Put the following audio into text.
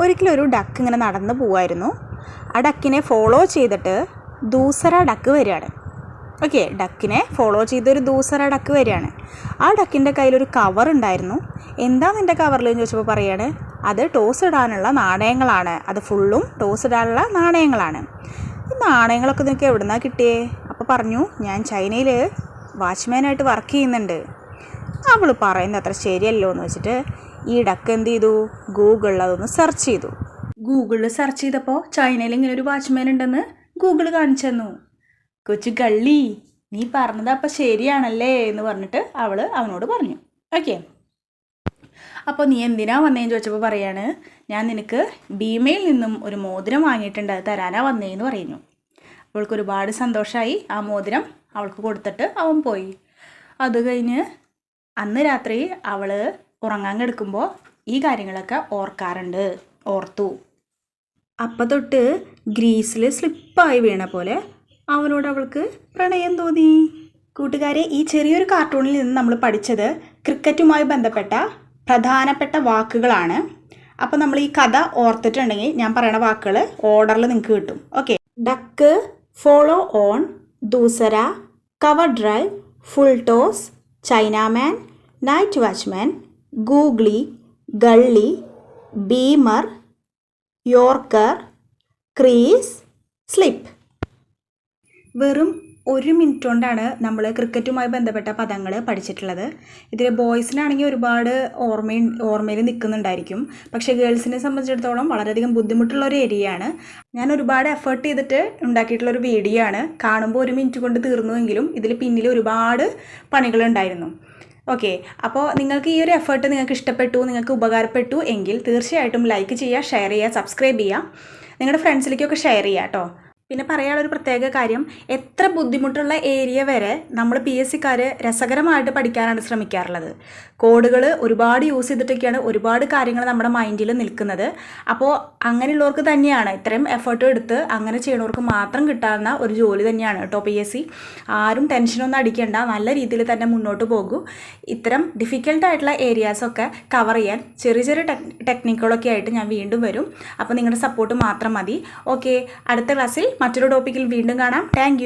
ഒരിക്കലും ഒരു ഡക്ക് ഇങ്ങനെ നടന്നു പോവായിരുന്നു. ആ ഡക്കിനെ ഫോളോ ചെയ്തിട്ട് ദൂസറ ഡക്ക് വരികയാണ്. ഓക്കെ ഡക്കിനെ ഫോളോ ചെയ്തൊരു ദൂസറ ഡക്ക് വരികയാണ്. ആ ഡക്കിന്റെ കയ്യിലൊരു കവർ ഉണ്ടായിരുന്നു. എന്താ നിന്റെ കവറിൽ എന്ന് ചോദിച്ചപ്പോൾ പറയുകയാണ് അത് ടോസ് ഇടാനുള്ള നാണയങ്ങളാണ്. അത് ഫുള്ളും ടോസ് ഇടാനുള്ള നാണയങ്ങളാണ്. ഈ നാണയങ്ങളൊക്കെ നിനക്ക് എവിടുന്നാണ് കിട്ടിയേ? അപ്പോൾ പറഞ്ഞു ഞാൻ ചൈനയിൽ വാച്ച്മാനായിട്ട് വർക്ക് ചെയ്യുന്നുണ്ട്. അവൾ പറയുന്നത് അത്ര ശരിയല്ലോ എന്ന് വെച്ചിട്ട് ഈ ഡക്ക് എന്ത് ചെയ്തു? ഗൂഗിളിൽ അതൊന്ന് സെർച്ച് ചെയ്തു. ഗൂഗിളിൽ സെർച്ച് ചെയ്തപ്പോൾ ചൈനയിൽ ഇങ്ങനെ ഒരു വാച്ച്മാൻ ഉണ്ടെന്ന് ഗൂഗിൾ കാണിച്ചു തന്നു. കൊച്ചു കള്ളി നീ പറഞ്ഞത് അപ്പം ശരിയാണല്ലേ എന്ന് പറഞ്ഞിട്ട് അവൾ അവനോട് പറഞ്ഞു. ഓക്കെ. അപ്പോൾ നീ എന്തിനാ വന്നേന്ന് ചോദിച്ചപ്പോൾ പറയാണ് ഞാൻ നിനക്ക് ഭീമയിൽ നിന്നും ഒരു മോതിരം വാങ്ങിയിട്ടുണ്ട് അത് തരാനാ വന്നേന്ന് പറയുന്നു. അവൾക്ക് ഒരുപാട് സന്തോഷമായി ആ മോതിരം അവൾക്ക് കൊടുത്തിട്ട് അവൻ പോയി. അത് കഴിഞ്ഞ് അന്ന് രാത്രി അവൾ ഉറങ്ങാൻ കിടക്കുമ്പോൾ ഈ കാര്യങ്ങളൊക്കെ ഓർക്കാറുണ്ട്. ഓർത്തു. അപ്പം തൊട്ട് ഗ്രീസിൽ സ്ലിപ്പായി വീണ പോലെ അവനോട് അവൾക്ക് പ്രണയം തോന്നി. കൂട്ടുകാരെ ഈ ചെറിയൊരു കാർട്ടൂണിൽ നിന്ന് നമ്മൾ പഠിച്ചത് ക്രിക്കറ്റുമായി ബന്ധപ്പെട്ട പ്രധാനപ്പെട്ട വാക്കുകളാണ്. അപ്പോൾ നമ്മൾ ഈ കഥ ഓർത്തിട്ടുണ്ടെങ്കിൽ ഞാൻ പറയുന്ന വാക്കുകൾ ഓർഡറിൽ നിങ്ങൾക്ക് കിട്ടും. Okay. Duck follow on doosra cover drive full toss chinaman night watchman googly gully beamer yorker crease slip. വെറും ഒരു മിനിറ്റ് കൊണ്ടാണ് നമ്മൾ ക്രിക്കറ്റുമായി ബന്ധപ്പെട്ട പദങ്ങൾ പഠിച്ചിട്ടുള്ളത്. ഇതിൽ ബോയ്സിനാണെങ്കിൽ ഒരുപാട് ഓർമ്മ ഓർമ്മയിൽ നിൽക്കുന്നുണ്ടായിരിക്കും പക്ഷേ ഗേൾസിനെ സംബന്ധിച്ചിടത്തോളം വളരെയധികം ബുദ്ധിമുട്ടുള്ള ഒരു ഏരിയയാണ്. ഞാൻ ഒരുപാട് എഫേർട്ട് ചെയ്തിട്ട് ഉണ്ടാക്കിയിട്ടുള്ള ഒരു വീഡിയോ ആണ് കാണുമ്പോൾ ഒരു മിനിറ്റ് കൊണ്ട് തീർന്നുവെങ്കിലും ഇതിൽ പിന്നിൽ ഒരുപാട് പണികളുണ്ടായിരുന്നു. ഓക്കെ അപ്പോൾ നിങ്ങൾക്ക് ഈ ഒരു എഫേർട്ട് നിങ്ങൾക്ക് ഇഷ്ടപ്പെട്ടു നിങ്ങൾക്ക് ഉപകാരപ്പെട്ടു എങ്കിൽ തീർച്ചയായിട്ടും ലൈക്ക് ചെയ്യുക ഷെയർ ചെയ്യുക സബ്സ്ക്രൈബ് ചെയ്യുക. നിങ്ങളുടെ ഫ്രണ്ട്സിലേക്കൊക്കെ ഷെയർ ചെയ്യുക കേട്ടോ പിന്നെ പറയാനുള്ള ഒരു പ്രത്യേക കാര്യം എത്ര ബുദ്ധിമുട്ടുള്ള ഏരിയ വരെ നമ്മൾ പി എസ് സിക്കാർ രസകരമായിട്ട് പഠിക്കാനാണ് ശ്രമിക്കാറുള്ളത്. കോഡുകൾ ഒരുപാട് യൂസ് ചെയ്തിട്ടൊക്കെയാണ് ഒരുപാട് കാര്യങ്ങൾ നമ്മുടെ മൈൻഡിൽ നിൽക്കുന്നത്. അപ്പോൾ അങ്ങനെയുള്ളവർക്ക് തന്നെയാണ് ഇത്രയും എഫേർട്ട് എടുത്ത് അങ്ങനെ ചെയ്യണവർക്ക് മാത്രം കിട്ടാവുന്ന ഒരു ജോലി തന്നെയാണ് കേട്ടോ പി എസ് സി ആരും ടെൻഷനൊന്നും അടിക്കേണ്ട നല്ല രീതിയിൽ തന്നെ മുന്നോട്ട് പോകൂ. ഇത്തരം ഡിഫിക്കൽട്ടായിട്ടുള്ള ഏരിയാസൊക്കെ കവർ ചെയ്യാൻ ചെറിയ ചെറിയ ടെക് ടെക്നിക്കുകളൊക്കെ ആയിട്ട് ഞാൻ വീണ്ടും വരും. അപ്പോൾ നിങ്ങളുടെ സപ്പോർട്ട് മാത്രം മതി. ഓക്കെ അടുത്ത ക്ലാസ്സിൽ മറ്റൊരു ടോപ്പിക്കിൽ വീണ്ടും കാണാം. താങ്ക്